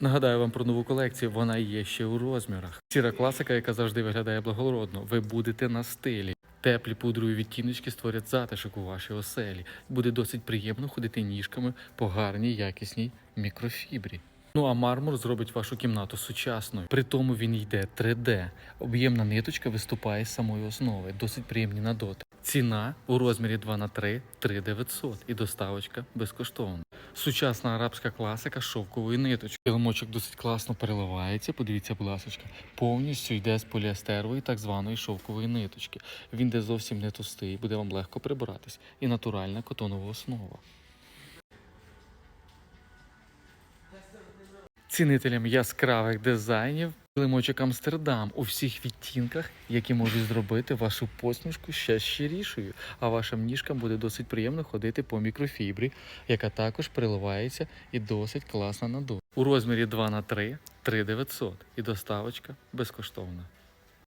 Нагадаю вам про нову колекцію. Вона є ще у розмірах. Сіра класика, яка завжди виглядає благородно. Ви будете на стилі. Теплі пудрові відтіночки створять затишок у вашій оселі. Буде досить приємно ходити ніжками по гарній якісній мікрофібрі. Ну а мармур зробить вашу кімнату сучасною. При тому він йде 3D. Об'ємна ниточка виступає з самої основи. Досить приємні на дотик. Ціна у розмірі 2 на 3 3900 і доставочка безкоштовна. Сучасна арабська класика шовкової ниточки. Килимочок досить класно переливається. Подивіться, будь ласка, повністю йде з поліестерової так званої шовкової ниточки. Він де зовсім не товстий, буде вам легко прибиратись. І натуральна котонова основа. Цінителям яскравих дизайнів килимочок Амстердам у всіх відтінках, які можуть зробити вашу посмішку ще щирішою, а вашим ніжкам буде досить приємно ходити по мікрофібрі, яка також приливається і досить класна на дух. У розмірі 2 на 3 3900 і доставочка безкоштовна.